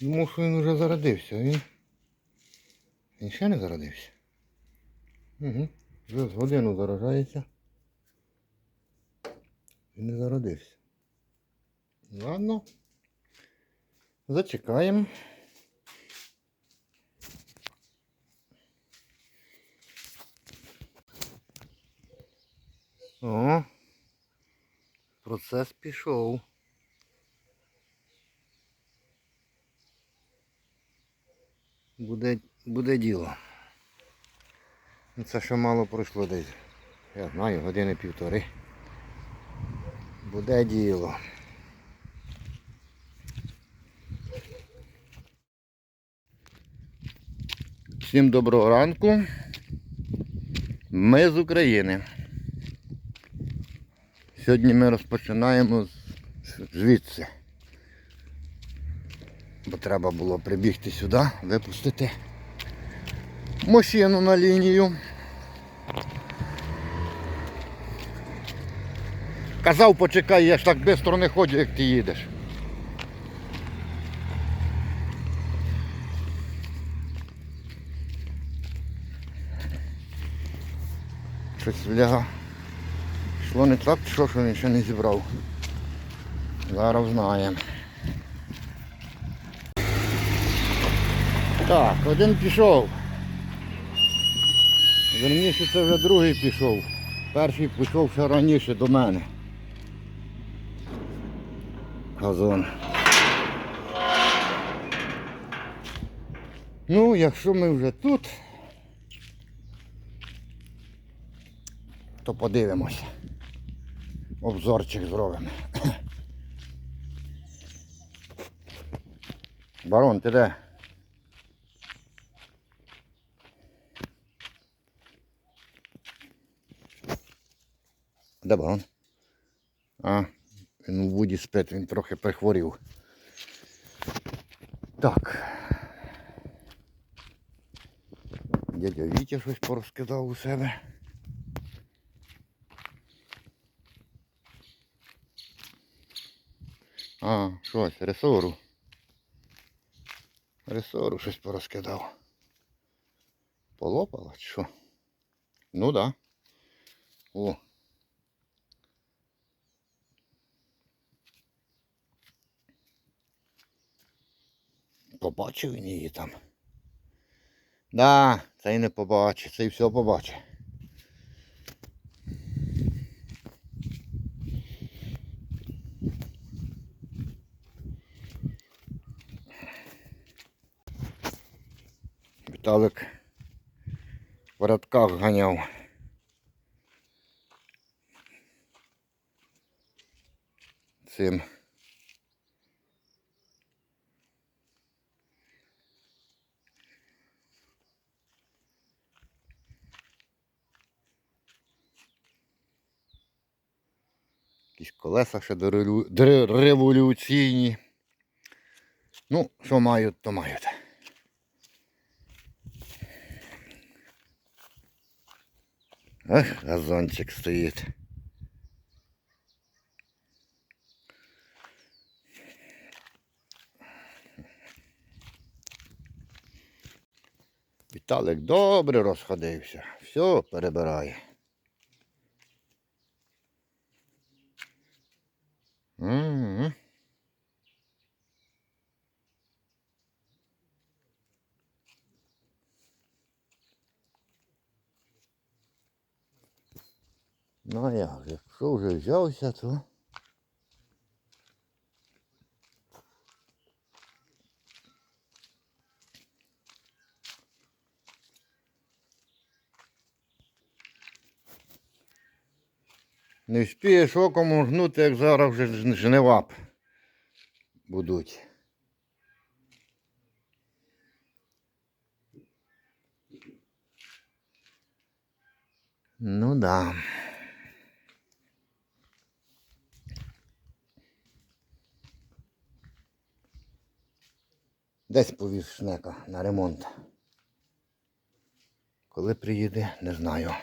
Думав, що він вже зародився, а він. Він ще не зародився. Угу. Вже з годину заражається. І не зародився. Ладно. Зачекаємо. О, процес пішов. Буде, буде діло. Ну, Це ще мало пройшло десь. Я знаю, години півтори. Буде діло. Всім доброго ранку. Ми з України. Сьогодні ми розпочинаємо звідси. Бо треба було прибігти сюди, випустити машину на лінію. Казав, почекай, я ж так швидко не ходжу, як ти їдеш. Щось вляга. Йшло не так, що, що він ще не зібрав. Зараз знаємо. Так, один пішов. Верніше це вже другий пішов. Перший пішов ще раніше до мене. Газон. Ну, якщо ми вже тут, то подивимося. Обзорчик зробимо. Барон, ти де? Де барон? А, він у воді спить, він трохи прихворів. Так. Дядя Вітя щось порозкидав у себе. А, щось, ресору. Ресору щось порозкидав. Полопала чи що? Ну да. О. Побачив він її там. Да, цей не побачить, цей все побачить. Віталик в радках ганяв. Цим. Якісь колеса ще революційні. Ну, що мають, то мають. Ах, газончик стоїть. Віталик добре розходився. Все перебирає. М. Ну а як же, якщо вже взявся. Не вспієш оком моргнути, як зараз вже жнива будуть. Ну да. Десь повіз шнека на ремонт. Коли приїде, не знаю.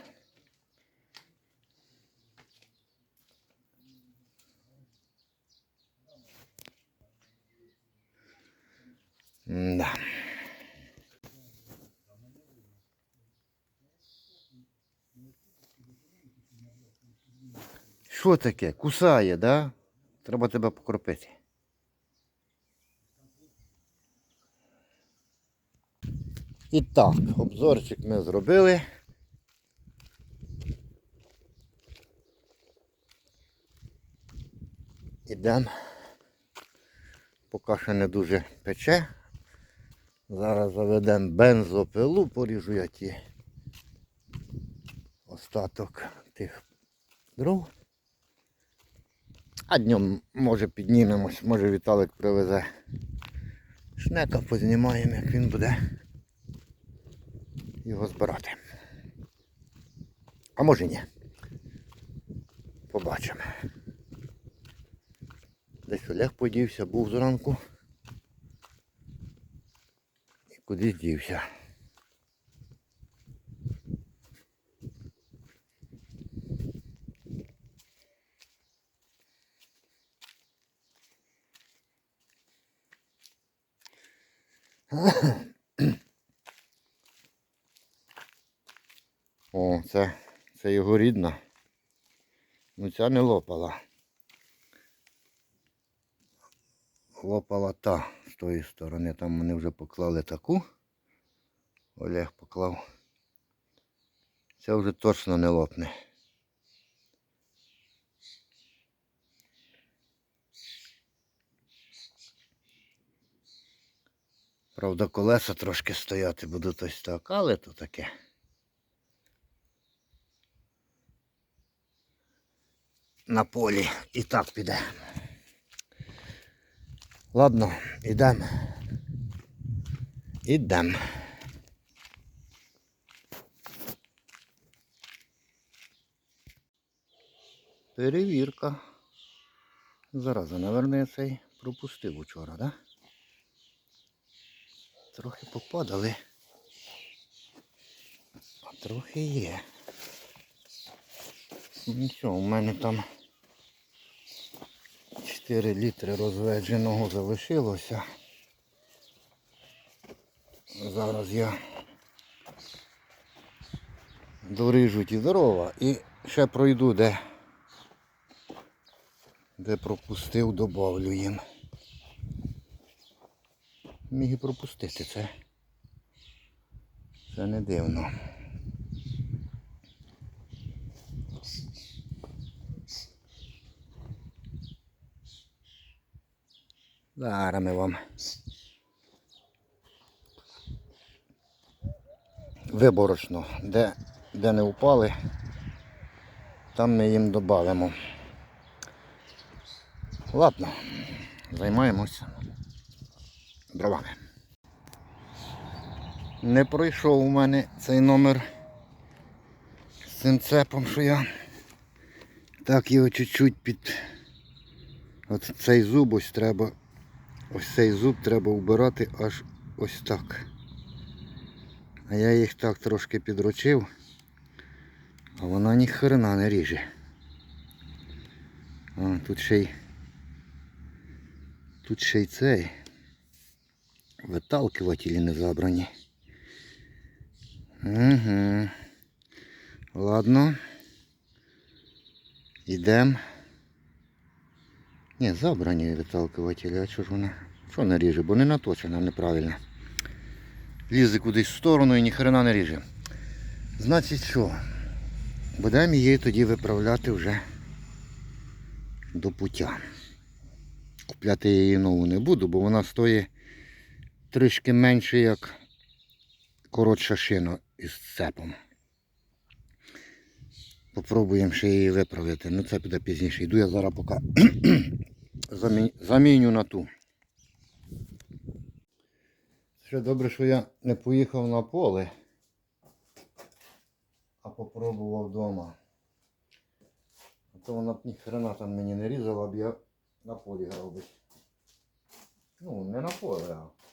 Да. Що таке? Кусає, да? Треба тебе покропити. І так, обзорчик ми зробили. Ідемо. Поки що не дуже пече. Зараз заведемо бензопилу, поріжу я ті остаток тих дров. А днем може піднімемось, може Віталик привезе шнека, познімаємо, як він буде його збирати. А може ні. Побачимо. Десь Олег подівся, був зранку. І кудись дівся. О, це, це його рідна. Ну ця не лопала. Лопала та з тої сторони. Там вони вже поклали таку. Олег поклав. Це вже точно не лопне. Правда, колеса трошки стояти будуть ось так, але то таке. На полі і так піде. Ладно, ідемо. Ідемо. Перевірка. Зараза, наверное, я цей пропустив учора, да? Трохи попадали. А трохи є. Нічого, у мене там 4 літри розведженого залишилося. Зараз я доріжу ті дрова і ще пройду, де, де пропустив, добавлю їм. Міг і пропустити це. Це не дивно. Зараз ми вам виборочно, де, де не впали, там ми їм додамо. Ладно, займаємося дровами. Не пройшов у мене цей номер з цим цепом, що я так його чуть-чуть під от цей зуб ось треба Ось цей зуб треба вбирати аж ось так. А я їх так трошки підручив, а вона ні хрена не ріже. А, тут ще й тут ще й цей виталкивателі не забрані. Угу. Ладно. Йдемо. Ні, забрані виталкивателі, а чого ж вона? Що не ріже? Бо не наточена, неправильно. Лізе кудись в сторону і ніхрена не ріже. Значить що? Будемо її тоді виправляти вже до пуття. Купляти її нову не буду, бо вона стоїть трішки менше, як коротша шина із цепом. Попробуємо ще її виправити. Ну це піде пізніше. Йду я зараз поки заміню на ту. Ще добре, що я не поїхав на поле, а попробував вдома. А то вона б ніхрена там мені не різала, б я на полі грав би. Ну, не на поле, а.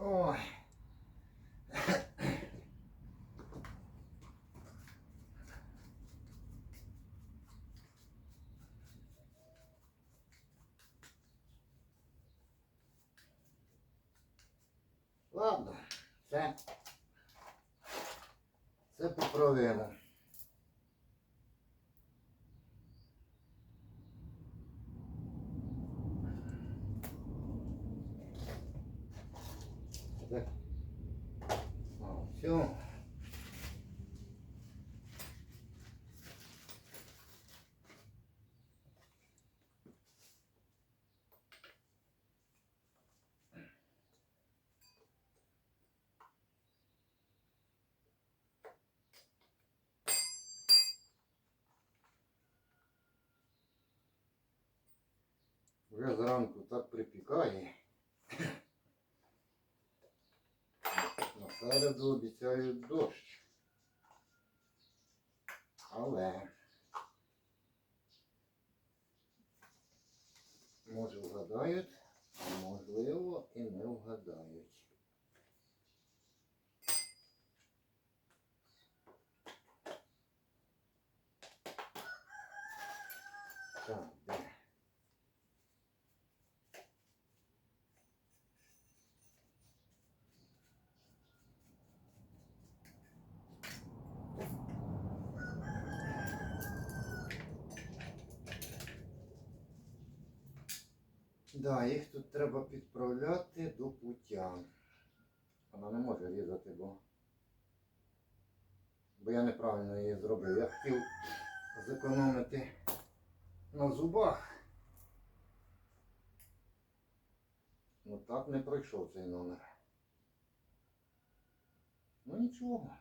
Oh. Ладно, це, це по Так. А, все. Вже зранку так припікає. Середу обіцяють дощ. Але може вгадають, а можливо і не вгадають. Так, де? Да, їх тут треба підправляти до пуття. Вона не може різати, бо, бо я неправильно її зробив. Я хотів зекономити на зубах. Ну так не пройшов цей номер. Ну нічого.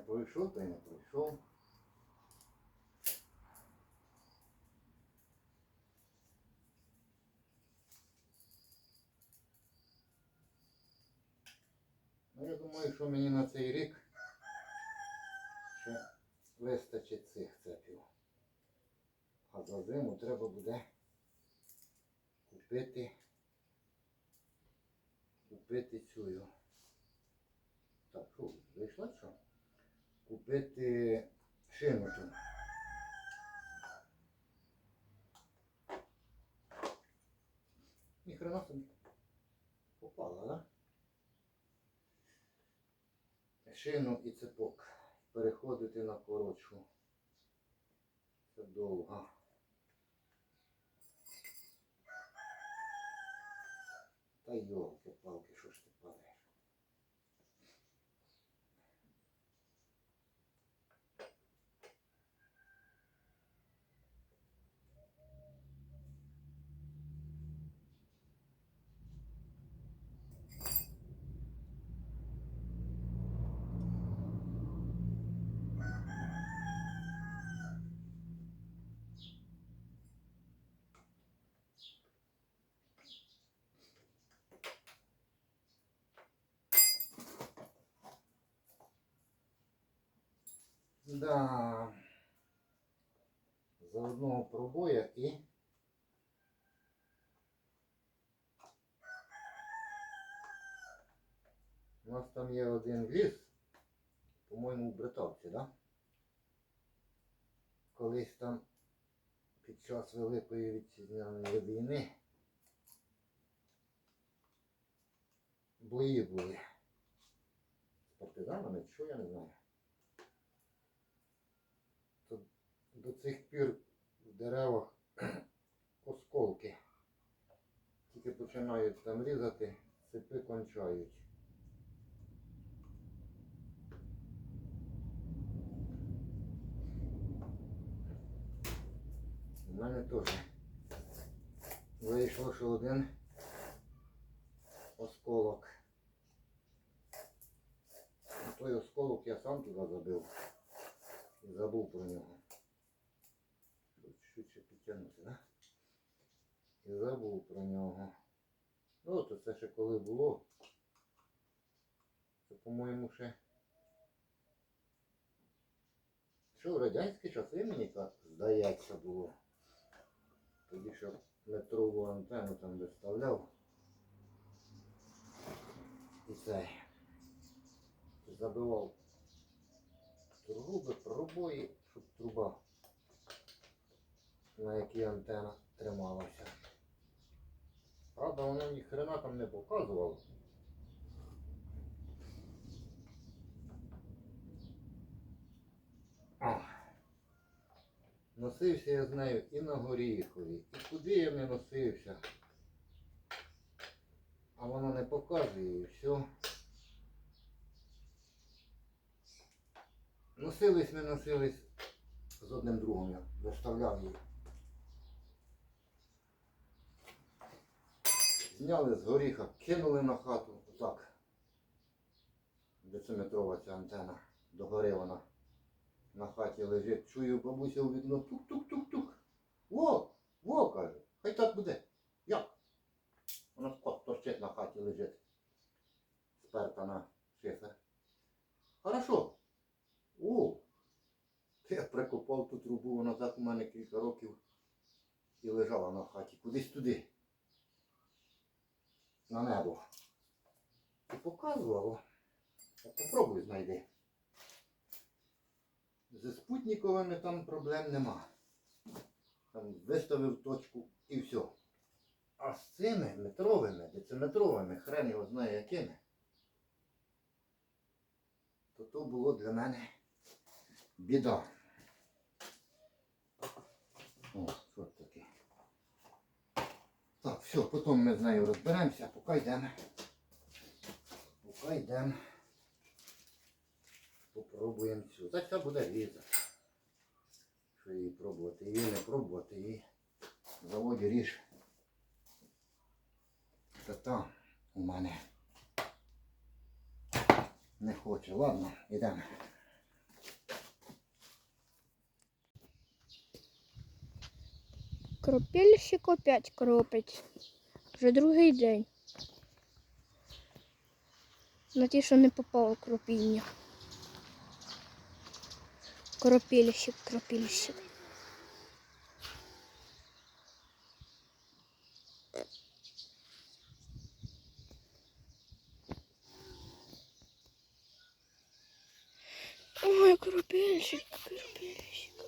Пройшов, то й не пройшов. Ну, я думаю, що мені на цей рік ще вистачить цих цепів. А за зиму треба буде купити купити цю. Так, що, вийшла що? Купити шину ту. Ніхрена собі. Попала, да? Шину і цепок. Переходити на коротшу. Це довго. Та йолки-палки, що ж ти падаєш? Да. За одного пробоя і. У нас там є один ліс, по-моєму, в Бритовці, да? Колись там під час Великої вітчизняної війни бої були. З партизанами, що я не знаю. То до цих пір в деревах осколки. Тільки починають там різати, цепи кончають. У мене теж вийшло, що один осколок. Той осколок я сам туди забив і забув про нього. Підтягнути, да? І забув про нього. Ну, то це ще коли було. Це, по-моєму, ще. Що в радянські часи мені так здається було. Тоді ще метрову антенну там виставляв. І це. Забивав труби, пробої, щоб труба на якій антена трималася. Правда, воно ні хрена там не показувало. Ах. Носився я з нею і на горіхові, і куди я не носився. А воно не показує і все. Носились ми носились з одним другом я виставляв її. Зняли з горіха, кинули на хату. Отак. Дециметрова ця антена. Догори вона. На хаті лежить. Чую бабуся у вікно тук-тук-тук-тук. Во! Во, каже. Хай так буде. Як? Вона скот торчить на хаті лежить. Сперта на шифер. Хорошо. О! Я прикопав ту трубу, вона так у мене кілька років і лежала на хаті. Кудись туди. На небо. І показувало. Попробуй знайди. Зі спутниковими там проблем нема. Там виставив точку і все. А з цими метровими, дециметровими, хрен його знає якими, то то було для мене біда. О, що це таке? Так, все, потім ми з нею розберемося, поки йдемо. Поки йдемо. Попробуємо цю. Та ця буде різати. Що її пробувати, її не пробувати, її в заводі ріж. Та та у мене не хоче. Ладно, йдемо. Кропільщик опять кропить. Вже другий день. На ті, що не попало кропіння. Кропільщик, кропільщик. Ой, кропільщик, кропільщик.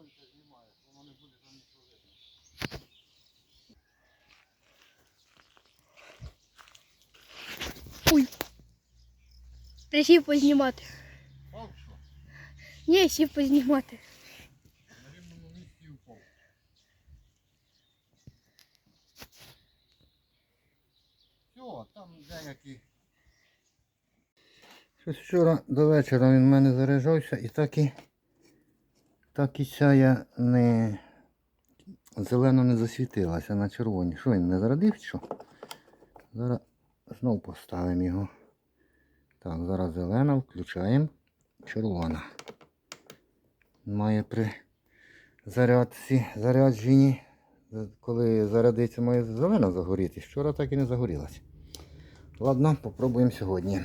Сонця знімає, воно не буде там нічого видно. Присів познімати. Пав що? Ні, сів познімати. На рівному місці впав. Все, там деякі. Щось вчора до вечора він в мене заряджався і так і так і сяя не зелено не засвітилася на червоні. Що він не зарядив чи що? Зараз знов поставимо його. Так, зараз зелена, включаємо. Червона. Має при зарядці, зарядженні, коли зарядиться, має зелена загорітись. Вчора так і не загорілась. Ладно, попробуємо сьогодні.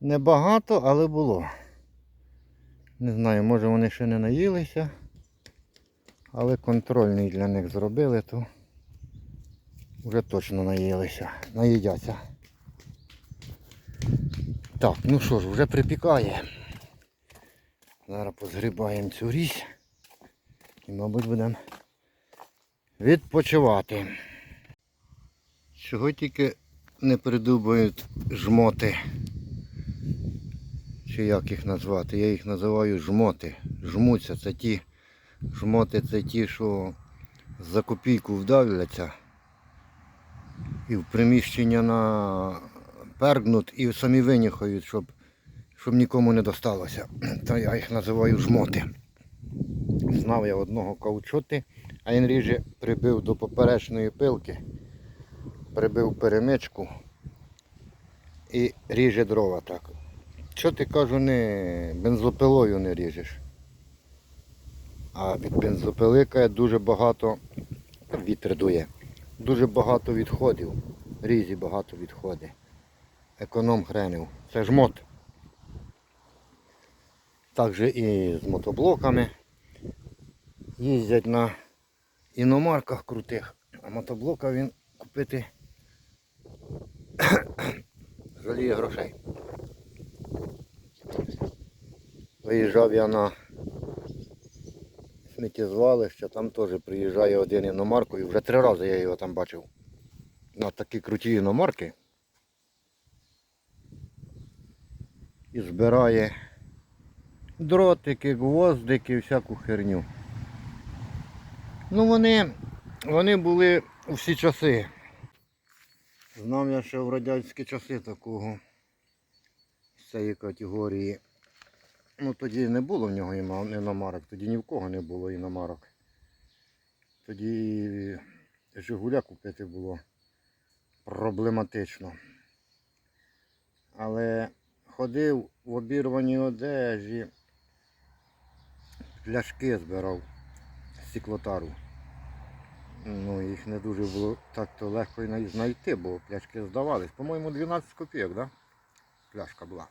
Небагато, але було. Не знаю, може вони ще не наїлися, але контрольний для них зробили, то вже точно наїлися, наїдяться. Так, ну що ж, вже припікає. Зараз позгрібаємо цю річ і, мабуть, будемо відпочивати. Чого тільки не придумують жмоти. Чи як їх назвати? Я їх називаю жмоти. Жмуться. Це ті жмоти, це ті, що за копійку вдавляться і в приміщення на пергнуть і самі винюхають, щоб, щоб нікому не досталося. Та я їх називаю жмоти. Знав я одного каучоти, а він ріже прибив до поперечної пилки. прибив перемичку і ріже дрова так. Що ти кажу, не бензопилою не ріжеш? А від бензопилика дуже багато вітер дує. Дуже багато відходів. Різі багато відходить. Економ хренив. Це ж мот. Так же і з мотоблоками. Їздять на іномарках крутих, а мотоблока він купити жаліє грошей. Виїжджав я на сміттєзвалище, там теж приїжджає один іномаркою. Вже три рази я його там бачив. На такі круті іномарки. І збирає дротики, гвоздики, всяку херню. Ну вони, вони були всі часи. Знав я ще в радянські часи такого з цієї категорії. Ну тоді не було в нього іномарок, тоді ні в кого не було іномарок. Тоді Жигуля купити було проблематично. Але ходив в обірваній одежі, пляшки збирав з стеклотару. Ну, їх не дуже було так-то легко і знайти, бо пляшки здавались. По-моєму, 12 копійок, да? Пляшка була.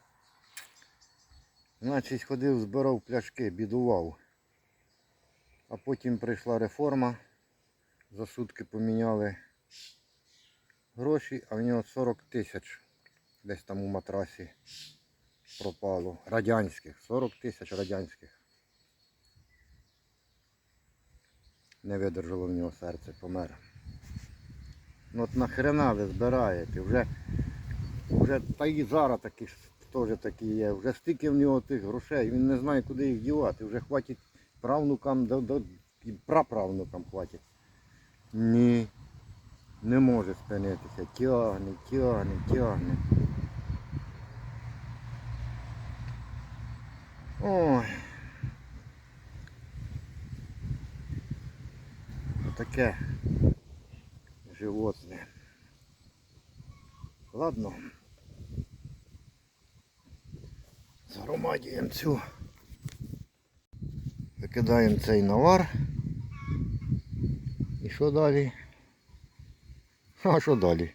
Значить, ходив, збирав пляшки, бідував. А потім прийшла реформа. За сутки поміняли гроші, а в нього 40 тисяч десь там у матрасі пропало. Радянських. 40 тисяч радянських. Не видержало в нього серце, помер. Ну от нахрена ви збираєте? Вже, вже та і зараз такі теж такі є. Вже стільки в нього тих грошей, він не знає, куди їх дівати. Вже хватить правнукам, до, до, праправнукам хватить. Ні, не може спинитися. Тягне, тягне, тягне. Ой. Таке животне. Ладно. Загромадюємо цю. Викидаємо цей навар. І що далі? А що далі?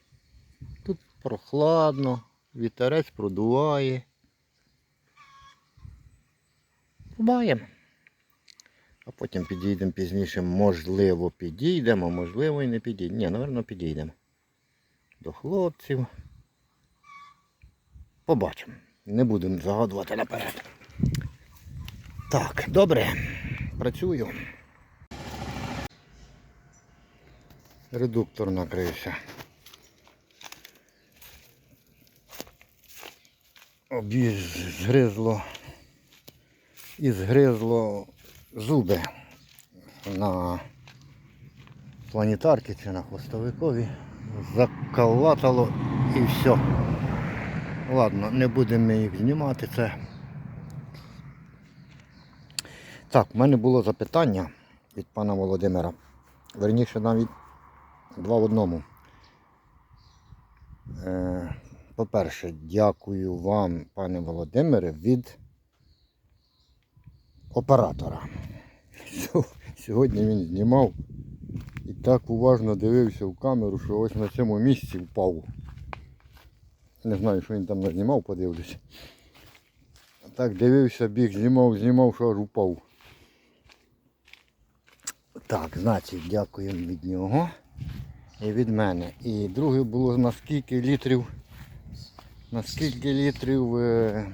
Тут прохладно, вітерець продуває. Рубаємо. А потім підійдемо пізніше, можливо, підійдемо, можливо і не підійдемо. Ні, напевно, підійдемо. До хлопців. Побачимо. Не будемо загадувати наперед. Так, добре. Працюю. Редуктор накрився. Обіз згризло і згризло зуби на планетарці чи на хвостовикові. Закалатало і все. Ладно, не будемо їх знімати це. Так, в мене було запитання від пана Володимира. Верніше навіть два в одному. Е, По-перше, дякую вам, пане Володимире, від оператора. Сьогодні він знімав і так уважно дивився в камеру, що ось на цьому місці впав. Не знаю, що він там назнімав, подивлюся. Так дивився, біг, знімав, знімав, що аж упав. Так, значить, дякуємо від нього і від мене. І друге було на скільки літрів. На скільки літрів е,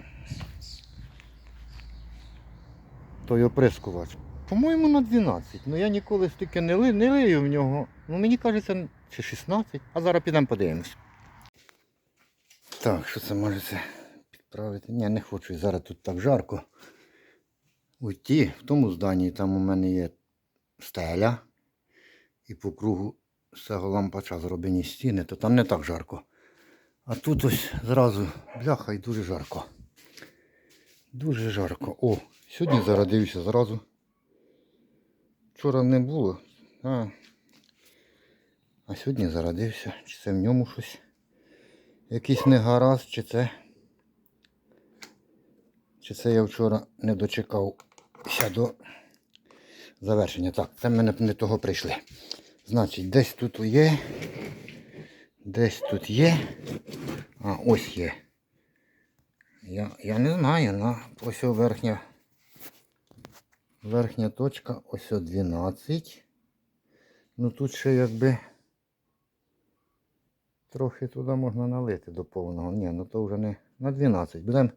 той оприскувач. По-моєму, на 12. Ну я ніколи стільки не, ли, не лию в нього. Ну мені кажеться, чи 16. А зараз підемо подивимось. Так, що це можете підправити? Ні, не хочу. Зараз тут так жарко. Уйти в тому зданні, там у мене є стеля. І по кругу з цього лампача зроблені стіни, то там не так жарко. А тут ось зразу бляха і дуже жарко. Дуже жарко. О, сьогодні зарадився зразу. Вчора не було. А. А сьогодні зарадився. Чи це в ньому щось? Якийсь негаразд, чи це. Чи це я вчора не дочекався до завершення. Так, це мене не того прийшли. Значить, десь тут є. Десь тут є. А, ось є. Я, я не знаю, на ось верхня. Верхня точка, ось о 12. Ну тут ще якби трохи туди можна налити до повного. Ні, ну то вже не на 12. Будемо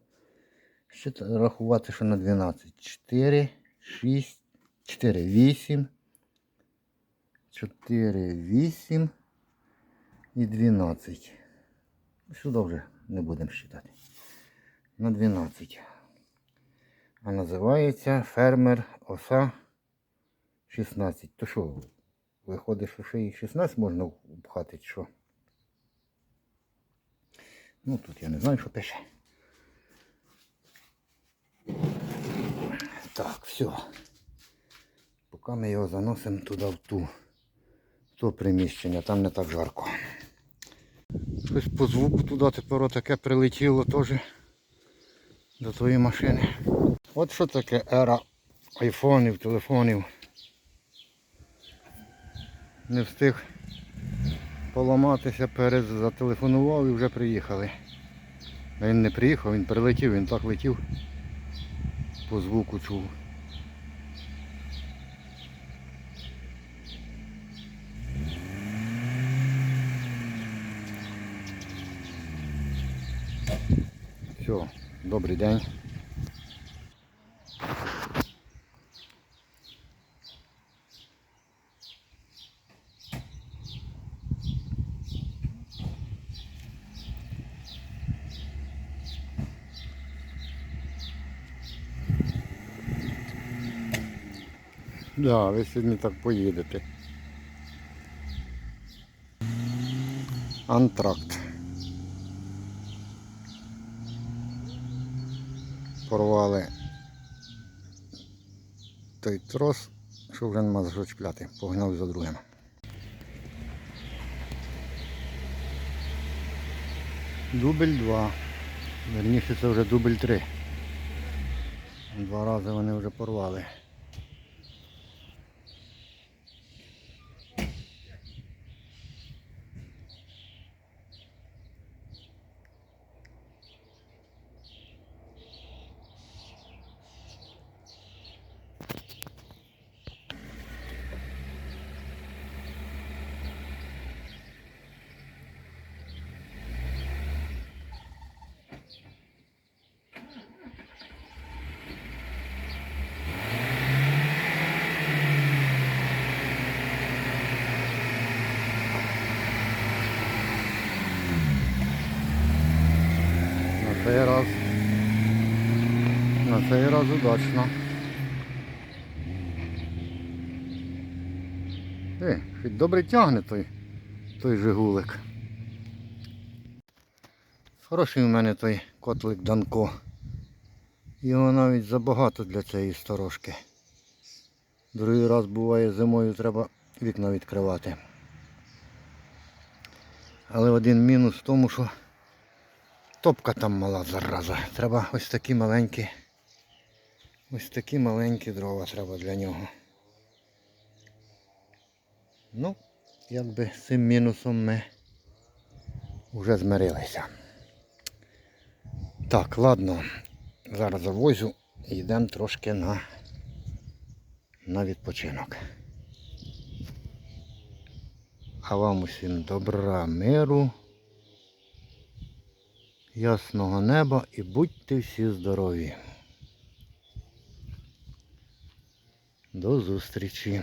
ще рахувати, що на 12. 4, 6, 4, 8. 4, 8 і 12. Сюди вже не будемо считати. На 12. А називається фермер оса 16. То що, виходить, що ще і 16 можна впхати, чи що? Ну тут я не знаю, що пише. Так, все. Поки ми його заносимо туди в ту, в то приміщення, там не так жарко. Щось по звуку туди тепер таке прилетіло теж до твоєї машини. От що таке ера айфонів, телефонів. Не встиг поламатися, перед зателефонував і вже приїхали. Він не приїхав, він прилетів, він так летів. По звуку чув. Все, добрий день. Да, ви сьогодні так поїдете. Антракт. Порвали той трос, що вже нема за що. Погнали за другим. Дубль 2. Верніше це вже дубль 3. Два рази вони вже порвали. На цей раз. На цей раз удачно. Е, хоч добре тягне той, той жигулик. Хороший у мене той котлик Данко. Його навіть забагато для цієї сторожки. Другий раз буває зимою треба вікна відкривати. Але один мінус в тому, що Топка там мала зараза. Треба ось такі маленькі. Ось такі маленькі дрова треба для нього. Ну, якби з цим мінусом ми вже змирилися. Так, ладно. Зараз завозю і йдемо трошки на, на відпочинок. А вам усім добра, миру ясного неба і будьте всі здорові. До зустрічі.